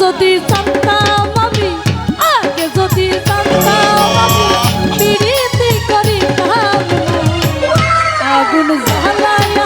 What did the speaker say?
যদি জানতাম আমি আগে যদি জানতাম আমি পিড়িতে করিতাম আগুন জ্বালায়